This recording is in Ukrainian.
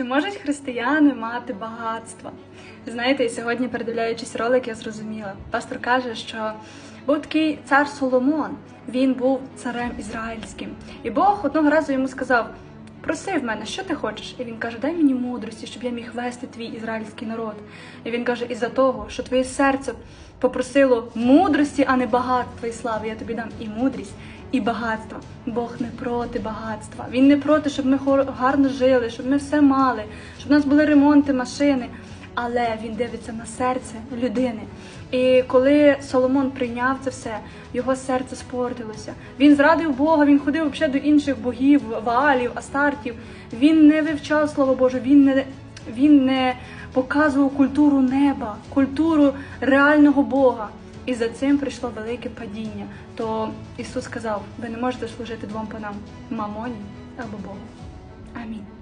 Чи можуть християни мати багатство? Знаєте, сьогодні, передивляючись ролик, я зрозуміла. Пастор каже, що був такий цар Соломон, він був царем ізраїльським. І Бог одного разу йому сказав: Проси в мене, що ти хочеш? І він каже: Дай мені мудрості, щоб я міг вести твій ізраїльський народ. І він каже: Із-за того, що твоє серце попросило мудрості, а не багатства і слави, я тобі дам і мудрість, і багатство. Бог не проти багатства. Він не проти, щоб ми гарно жили, щоб ми все мали, щоб у нас були ремонти, машини. Але він дивиться на серце людини. І коли Соломон прийняв це все, його серце спортилося. Він зрадив Бога, він ходив ще до інших богів, ваалів, астартів. Він не вивчав Слово Боже, він не, він не показував культуру неба, культуру реального Бога. І за цим прийшло велике падіння. То Ісус сказав: ви не можете служити двом панам мамоні або Богу. Амінь.